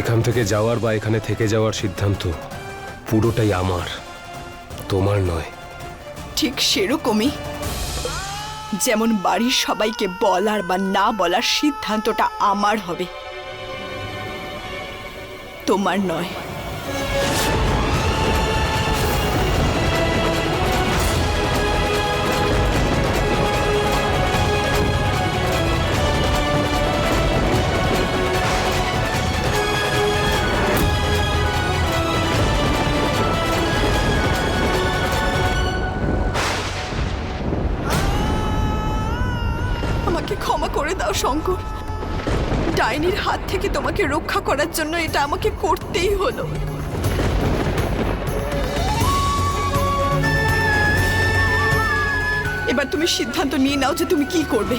এখান থেকে যাওয়ার বা এখানে থেকে যাওয়ার সিদ্ধান্ত পুরোটাই আমার, তোমার নয়। ঠিক সেরকমই। যেমন বাড়ির সবাইকে বলার বা না বলার সিদ্ধান্তটা আমার হবে, তোমার নয়। শঙ্কর, ডাইনির হাত থেকে তোমাকে রক্ষা করার জন্য এটা আমাকে করতেই হলো। এবার তুমি সিদ্ধান্ত নিয়ে নাও যে তুমি কি করবে।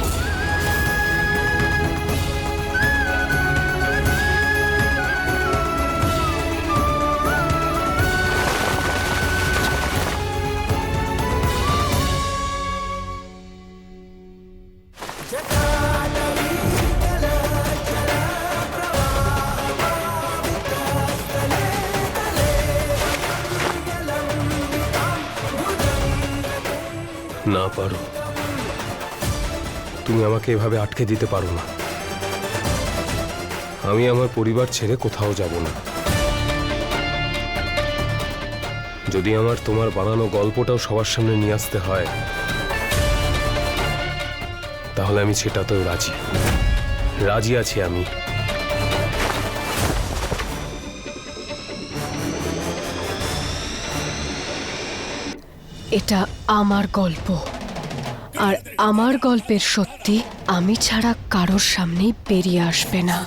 না পারো। তুমি আমাকে এভাবে আটকে দিতে পারো না। আমি আমার পরিবার ছেড়ে কোথাও যাব না। যদি আমার তোমার বানানো গল্পটাও সবার সামনে নিয়ে আসতে হয়, তাহলে আমি সেটাতেও রাজি। রাজি আছি আমি। এটা আমার গল্প। আর আমার গল্পের সত্যি আমি ছাড়া কারোর সামনেই বেরিয়ে আসবে না।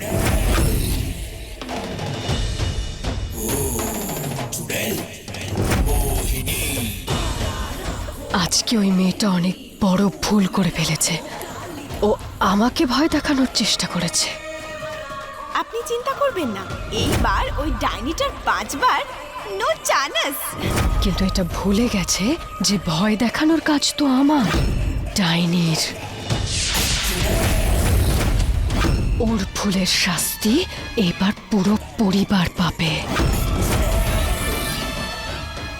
আজকে ওই মেয়েটা অনেক বড় ভুল করে ফেলেছে। ও আমাকে ভয় দেখানোর চেষ্টা করেছে। আপনি চিন্তা করবেন না, এইবার ওই ডাইনিটার পাঁচবার নো চান্স। কিন্তু এটা ভুলে গেছে যে ভয় দেখানোর কাজ তো আমার ডাইনির। ওর ভুলের শাস্তি এবার পুরো পরিবার পাবে।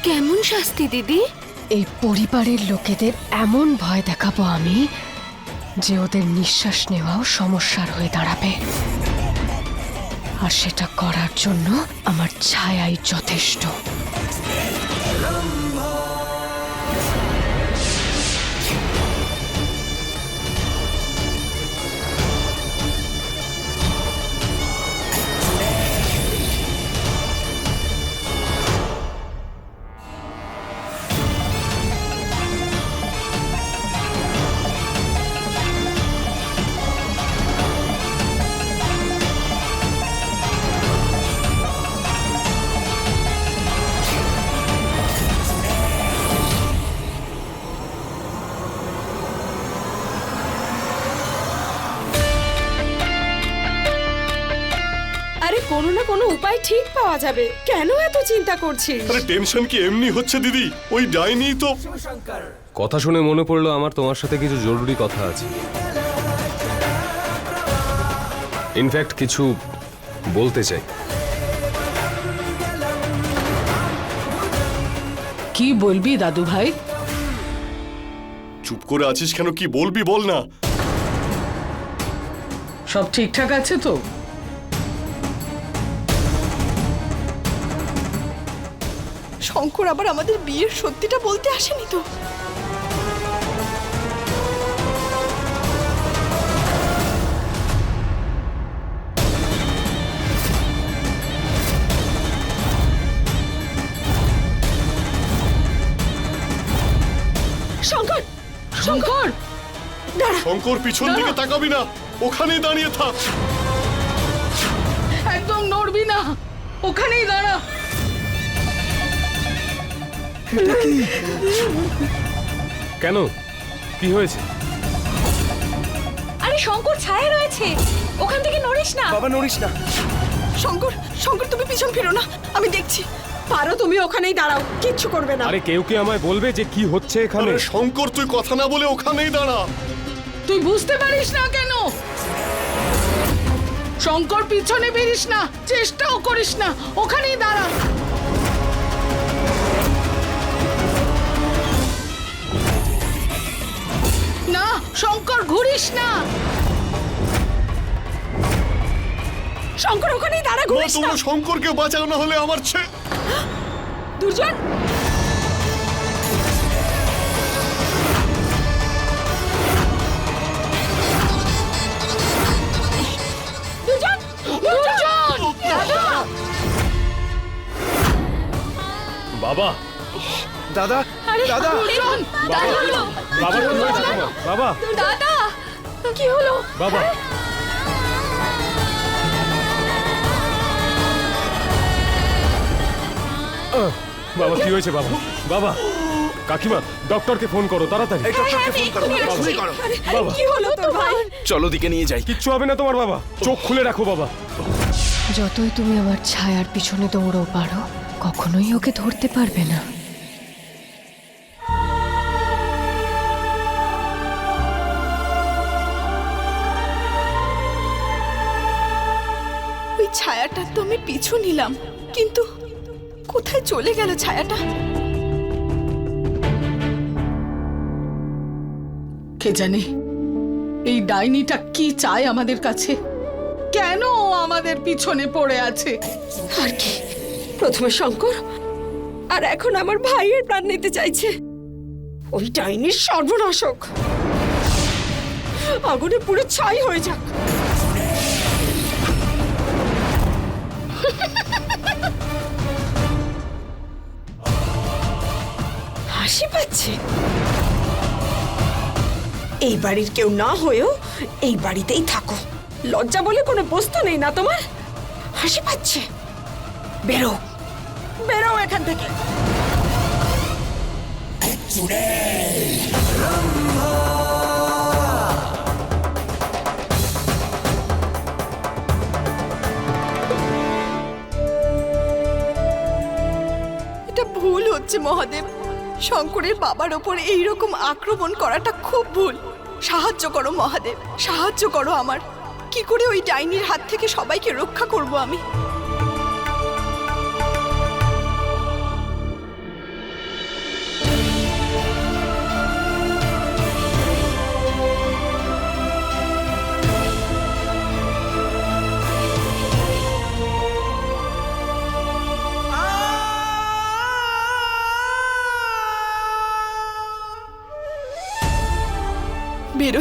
কেমন শাস্তি দিদি? এই পরিবারের লোকেদের এমন ভয় দেখাবো আমি যে ওদের নিঃশ্বাস নেওয়াও সমস্যার হয়ে দাঁড়াবে। আর সেটা করার জন্য আমার ছায়াই যথেষ্ট। ঠিক পাওয়া যাবে। কেন এত চিন্তা করছিস? আরে টেনশন কি এমনি হচ্ছে দিদি? ওই ডাইনি তো কথা শুনে মনে পড়ল আমার তোমার সাথে কিছু জরুরি কথা আছে। ইনফ্যাক্ট কিছু বলতে চাই। কি বলবি দাদু ভাই? চুপ করে আছিস কেন? কি বলবি বল না। সব ঠিকঠাক আছে তো? শঙ্কর আবার আমাদের বিয়ের সত্যিটা বলতে আসেনি তো। শঙ্কর! শঙ্কর! শঙ্কর পিছন দিকে তাকাবি না। ওখানেই দাঁড়িয়ে থাক। একদম নড়বি না। ওখানেই দাঁড়া। কেন? কি হয়েছে? আরে শঙ্কর ছায়া রয়েছে। ওখান থেকে নড়িস না। বাবা নড়িস না। শঙ্কর শঙ্কর তুমি পিছন ফিরো না। আমি দেখছি। পারো তুমি ওখানেই দাঁড়াও। কিচ্ছু করবে না। আরে কেউ কি আমায় বলবে যে কি হচ্ছে এখানে? আরে শঙ্কর তুই কথা না বলে ওখানেই দাঁড়া। তুই বুঝতে পারিস না কেন? শঙ্কর পিছনে বেরিস না। চেষ্টাও করিস না। ওখানেই দাঁড়া। না শঙ্কর ঘুরিস না। শঙ্কর ওখানেই দাঁড়া ঘুরিস না। তোমরা শঙ্করকে বাঁচাও না হলে আমার ছে দুর্জন। দাদা। বাবা। দাদা দাদা। দুর্জন। বাবা কি হয়েছে তোমার? বাবা। দাদা কি হলো? বাবা। আহ, বাবা কি হয়েছে বাবা? বাবা কাকিমা ডক্টরকে ফোন করো তাড়াতাড়ি। বাবা কি হলো তোর ভাই চলো দিকে নিয়ে যাই। কিচ্ছু হবে না তোমার বাবা। চোখ খুলে রাখো বাবা। যতই তুমি আমার ছায়ার পিছনে দৌড়ো পারো কখনোই ওকে ধরতে পারবে না। পিছু নিলাম কিন্তু কোথায় চলে গেল ছায়াটা? কে জানে এই ডাইনিটা কি চায় আমাদের কাছে? কেন ও আমাদের পিছনে পড়ে আছে? আর কি? প্রথমে শঙ্কর আর এখন আমার ভাইয়ের প্রাণ নিতে চাইছে। ওই ডাইনির সর্বনাশক। আগুনে পুরো ছাই হয়ে যাক। এই বাড়ির কেউ না হয়েও এই বাড়িতেই থাকো। লজ্জা বলে কোনো বস্তু নেই না তোমার? হাসি পাচ্ছে। বেরো। বেরো এখান থেকে। এটা ভুল হচ্ছে মহাদেব। শঙ্করের বাবার ওপর এইরকম আক্রমণ করাটা খুব ভুল। সাহায্য করো মহাদেব, সাহায্য করো আমার। কি করে ওই ডাইনির হাত থেকে সবাইকে রক্ষা করব আমি?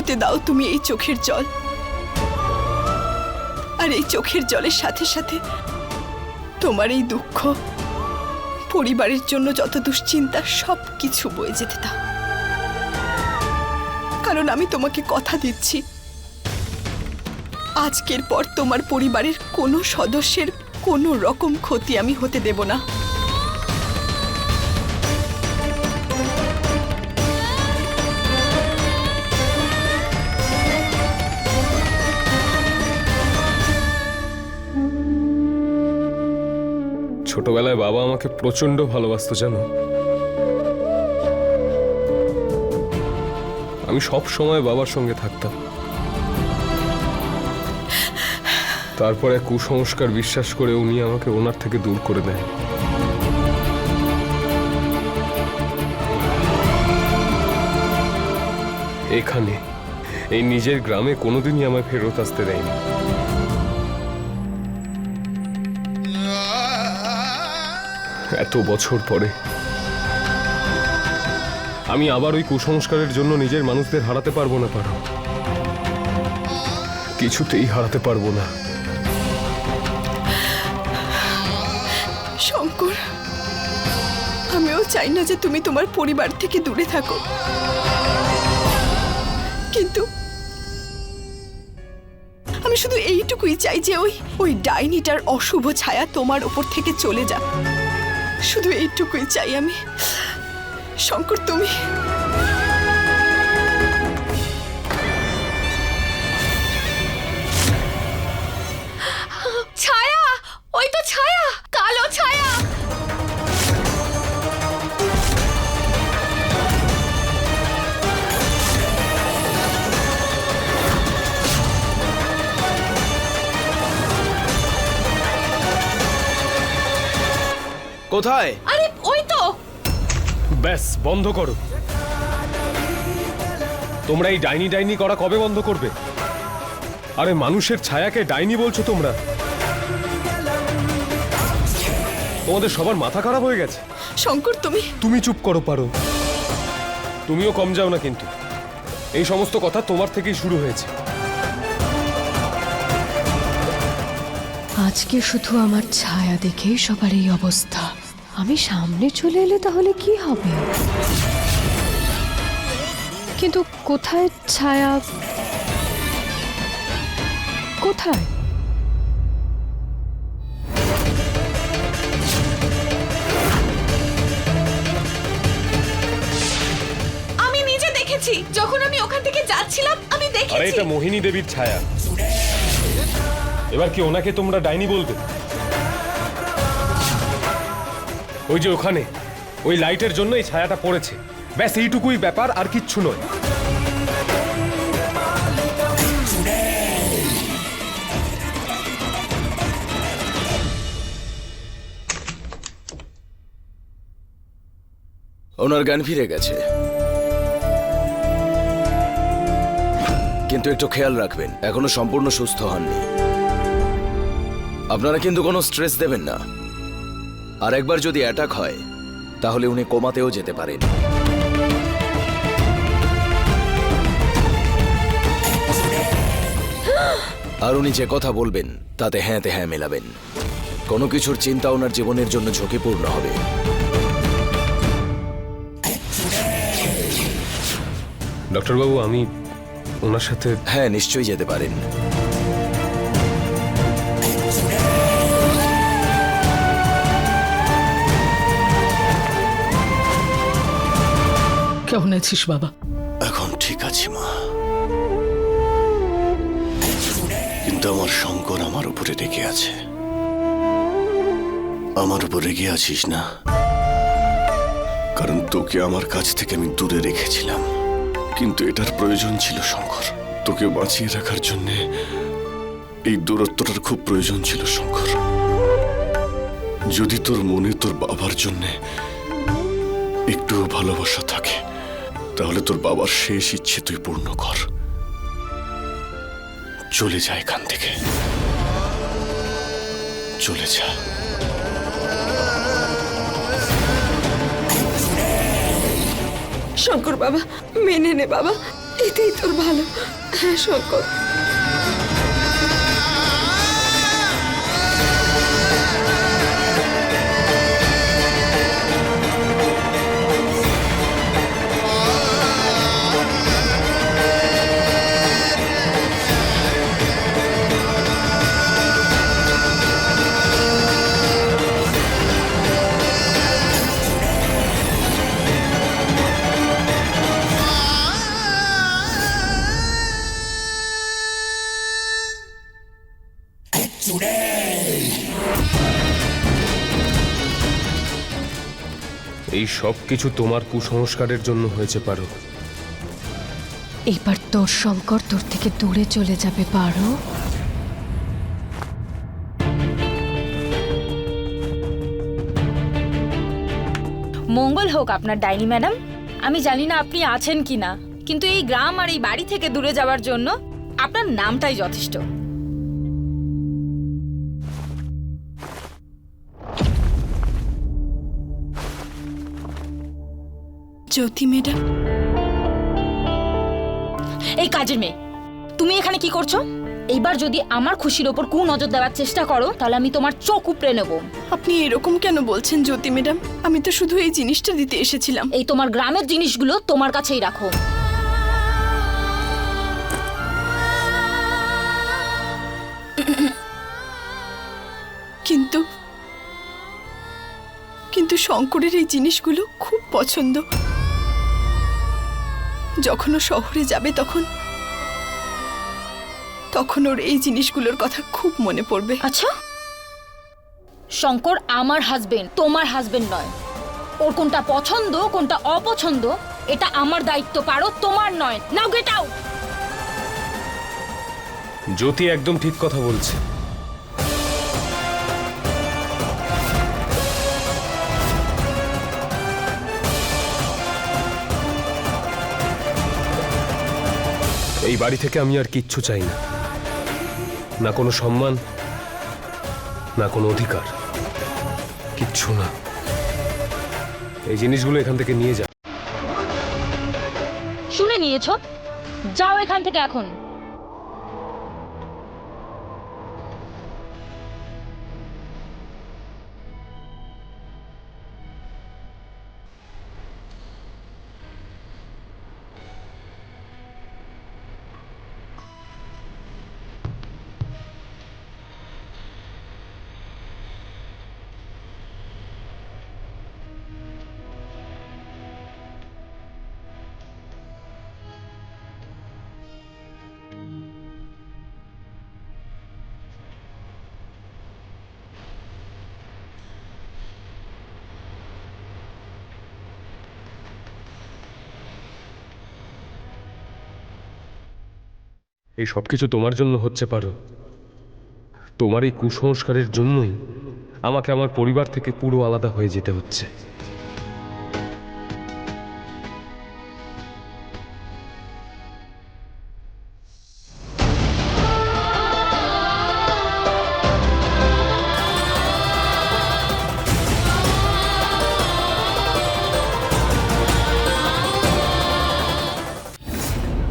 বেরোতে দাও তুমি এই চোখের জল। আর এই চোখের জলের সাথে সাথে তোমার এই দুঃখ, পরিবারের জন্য যত দুশ্চিন্তা সব কিছু বয়ে যেতে দাও। কারণ আমি তোমাকে কথা দিচ্ছি। আজকের পর তোমার পরিবারের কোনো সদস্যের কোনো রকম ক্ষতি আমি হতে দেব না। ছোটবেলায় বাবা আমাকে প্রচণ্ড ভালোবাসতো, জানো? আমি সব সময় বাবার সঙ্গে থাকতাম। তারপরে কুসংস্কার বিশ্বাস করে উনি আমাকে ওনার থেকে দূর করে দেন। এখানে, এই নিজের গ্রামে কোনোদিনই আমায় ফেরত আসতে দেয়নি। এত বছর পরে। আমি আবার ওই কুসংস্কারের জন্য নিজের মানুষদের হারাতে পারব না, পারো। কিছুতেই হারাতে পারব না। শঙ্কর, আমিও চাই না যে তুমি তোমার পরিবার থেকে দূরে থাকো। কিন্তু আমি শুধু এইটুকুই চাই যে ওই ওই ডাইনিটার অশুভ ছায়া তোমার ওপর থেকে চলে যাক। শুধু এইটুকুই চাই আমি। শঙ্কর তুমি? কোথায়? আরে ওই তো। ব্যাস বন্ধ করো। তোমরা এই ডাইনি ডাইনি করা কবে বন্ধ করবে? আরে মানুষের ছায়াকে ডাইনি বলছো তোমরা? তোমাদের সবার মাথা খারাপ হয়ে গেছে। শঙ্কর তুমি? তুমি চুপ করো পারো। তুমিও কম যাও না কিন্তু। এই সমস্ত কথা তোমার থেকেই শুরু হয়েছে। আজকে শুধু আমার ছায়া দেখেই সবার এই অবস্থা। আমি সামনে চলে এলে তাহলে কি হবে? কিন্তু কোথায় ছায়া? কোথায়? আমি নিজে দেখেছি। যখন আমি ওখান থেকে যাচ্ছিলাম আমি আরে দেখেছি এটা মোহিনী দেবীর ছায়া। এবার কি ওনাকে তোমরা ডাইনি বলবে ওই যে ওখানে, ওই লাইটের জন্য এই ছায়াটা পড়েছে। ব্যাস, এইটুকুই ব্যাপার, আর কিচ্ছু নয়। ওনার জ্ঞান ফিরে গেছে। কিন্তু একটু খেয়াল রাখবেন, এখনও সম্পূর্ণ সুস্থ হননি। আপনারা কিন্তু কোনো স্ট্রেস দেবেন না। আর একবার যদি অ্যাটাক হয় তাহলে উনি কোমাতেও যেতে পারেন। আর উনি যে কথা বলবেন তাতে হ্যাঁতে হ্যাঁ মেলাবেন। কোনো কিছুর চিন্তা ওনার জীবনের জন্য ঝুঁকিপূর্ণ হবে। ডক্টরবাবু আমি ওনার সাথে হ্যাঁ নিশ্চয়ই যেতে পারেন। কেমন আছিস বাবা। এখন ঠিক আছি, মা। কিন্তু আমার শঙ্কর আমার উপরে রেগে আছে। আমার উপর রেগে আছিস না? কারণ তোকে আমার কাছ থেকে আমি দূরে রেখেছিলাম। কিন্তু এটার প্রয়োজন ছিল শঙ্কর। তোকে বাঁচিয়ে রাখার জন্য এই দূরত্বটার খুব প্রয়োজন ছিল শঙ্কর। যদি তোর মনে তোর বাবার জন্যে একটুও ভালোবাসা থাকে তাহলে তোর বাবার শেষ ইচ্ছে তুই পূর্ণ কর। চলে যা এখান থেকে। চলে যা। শঙ্কর বাবা, মেনে নে বাবা এটাই তোর ভালো। হ্যাঁ শঙ্কর। সব কিছু তোমার কুসংস্কারের জন্য হয়েছে পারো এইবার তোর শঙ্কর তোর থেকে দূরে চলে যাবে পারো? মঙ্গল হোক আপনার ডাইনি ম্যাডাম। আমি জানি না আপনি আছেন কি না কিন্তু এই গ্রাম আর এই বাড়ি থেকে দূরে যাওয়ার জন্য আপনার নামটাই যথেষ্ট। জ্যোতি ম্যাডাম এই কাজের মেয়ে তুমি এখানে কি করছ? এইবার যদি আমার খুশির ওপর কু নজর দেওয়ার চেষ্টা করো তাহলে আমি তোমার চোখ উপড়ে নেব। আপনি এরকম কেন বলছেন জ্যোতি ম্যাডাম? আমি তো শুধু এই জিনিসটা দিতে এসেছিলাম। এই তোমার গ্রামের জিনিসগুলো তোমার কাছেই রাখো। কিন্তু কিন্তু শঙ্করের এই জিনিসগুলো খুব পছন্দ। যখন ও শহরে যাবে তখন তখন ওর এই জিনিসগুলোর কথা খুব মনে পড়বে। আচ্ছা। শঙ্কর আমার হাজবেন্ড তোমার হাজবেন্ড নয়। ওর কোনটা পছন্দ কোনটা অপছন্দ এটা আমার দায়িত্ব পারো তোমার নয়। নাও গেট আউট জ্যোতি একদম ঠিক কথা বলছে। এই বাড়ি থেকে আমি আর কিচ্ছু চাই না। না কোনো সম্মান, না কোনো অধিকার। কিচ্ছু না। এই জিনিসগুলো এখান থেকে নিয়ে যা। শুনে নিয়েছ? যাও এখান থেকে এখন। এই সব কিছু তোমার জন্য হচ্ছে, পারো। তোমার এই কুসংস্কারের জন্যই আমাকে আমার পরিবার থেকে পুরো আলাদা হয়ে যেতে হচ্ছে।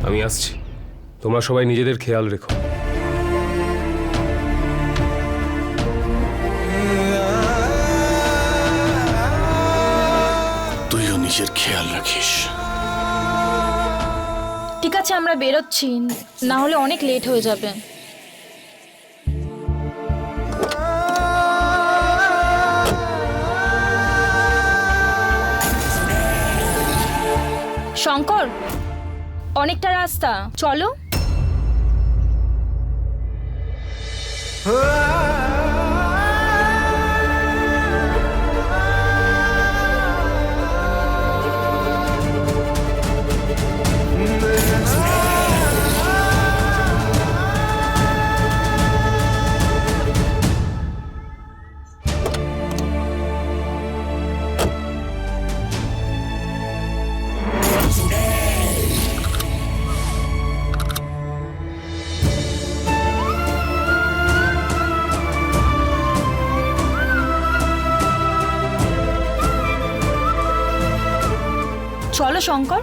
আমি আসছি। তোমরা সবাই নিজেদের খেয়াল রেখো। তুইও নিজের খেয়াল রাখিস। ঠিক আছে আমরা বেরোচ্ছি। না হলে অনেক লেট হয়ে যাবে। শঙ্কর অনেকটা রাস্তা। চলো। Oh. চলো শঙ্কর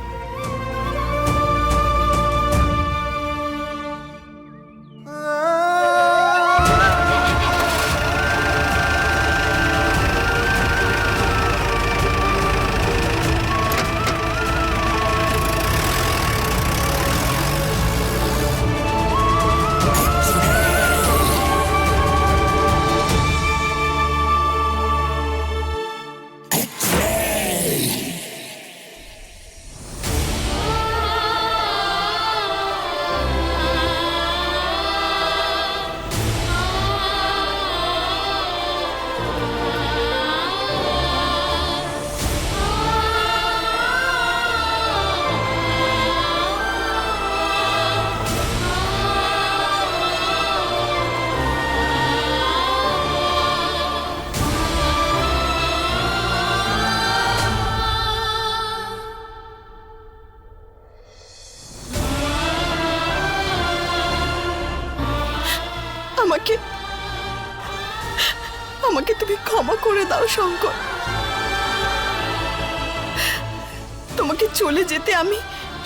আমি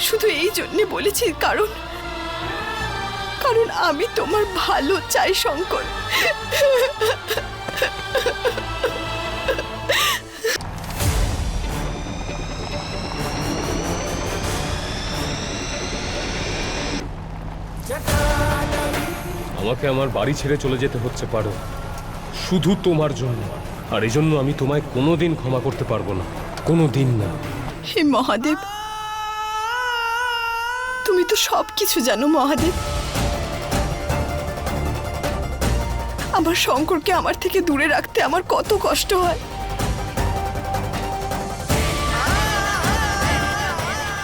শুধু এই জন্যে বলেছি কারণ কারণ আমি তোমার ভালো চাই শঙ্কর। আমাকে আমার বাড়ি ছেড়ে চলে যেতে হচ্ছে পারো। শুধু তোমার জন্য আর এই জন্য আমি তোমায় কোনোদিন ক্ষমা করতে পারব না। কোনো দিন না। হে মহাদেব তুমি তো সব কিছু জানো, মহাদেব। আমার শঙ্করকে আমার থেকে দূরে রাখতে আমার কত কষ্ট হয়।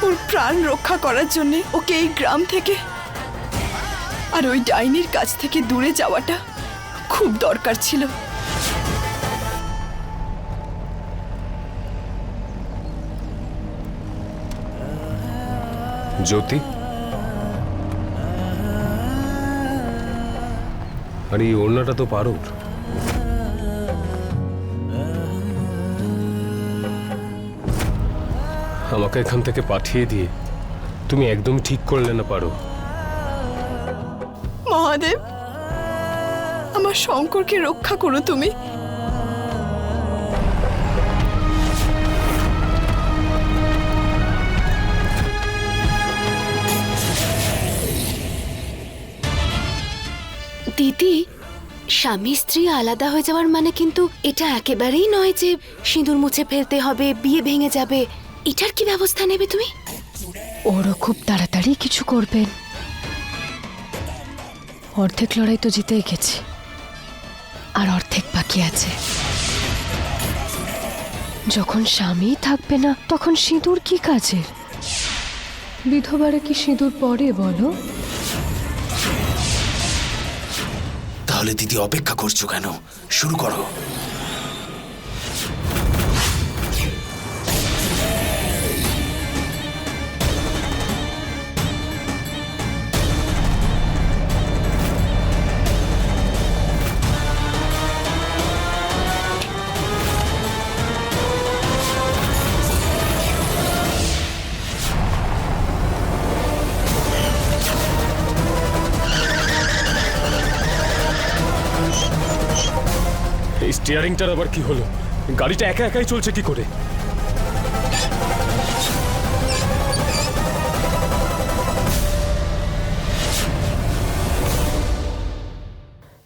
ওর প্রাণ রক্ষা করার জন্য ওকে এই গ্রাম থেকে আর ওই ডাইনির কাছ থেকে দূরে যাওয়াটা খুব দরকার ছিল। জ্যোতি? আর, এই ওড়নাটা তো পারোর। আমাকে এখান থেকে পাঠিয়ে দিয়ে তুমি একদম ঠিক করলে না পারো। মহাদেব, আমার শঙ্করকে রক্ষা করো তুমি। দিদি, স্বামী স্ত্রী আলাদা হয়ে যাওয়ার মানে কিন্তু এটা একেবারেই নয় যে সিঁদুর মুছে ফেলতে হবে, বিয়ে ভেঙে যাবে। এটার কি ব্যবস্থা নেবে তুমি? ওরও খুব তাড়াতাড়ি কিছু করবেন। অর্ধেক লড়াই তো জিতেই গেছি। আর অর্ধেক বাকি আছে। যখন স্বামী থাকবে না, তখন সিঁদুর কি কাজের? বিধবারে কি সিঁদুর পরে বলো? তাহলে দিদি অপেক্ষা করছ কেন? শুরু করো। স্টিয়ারিংটার আবার কি হলো? গাড়িটা একা একাই চলছে কি করে?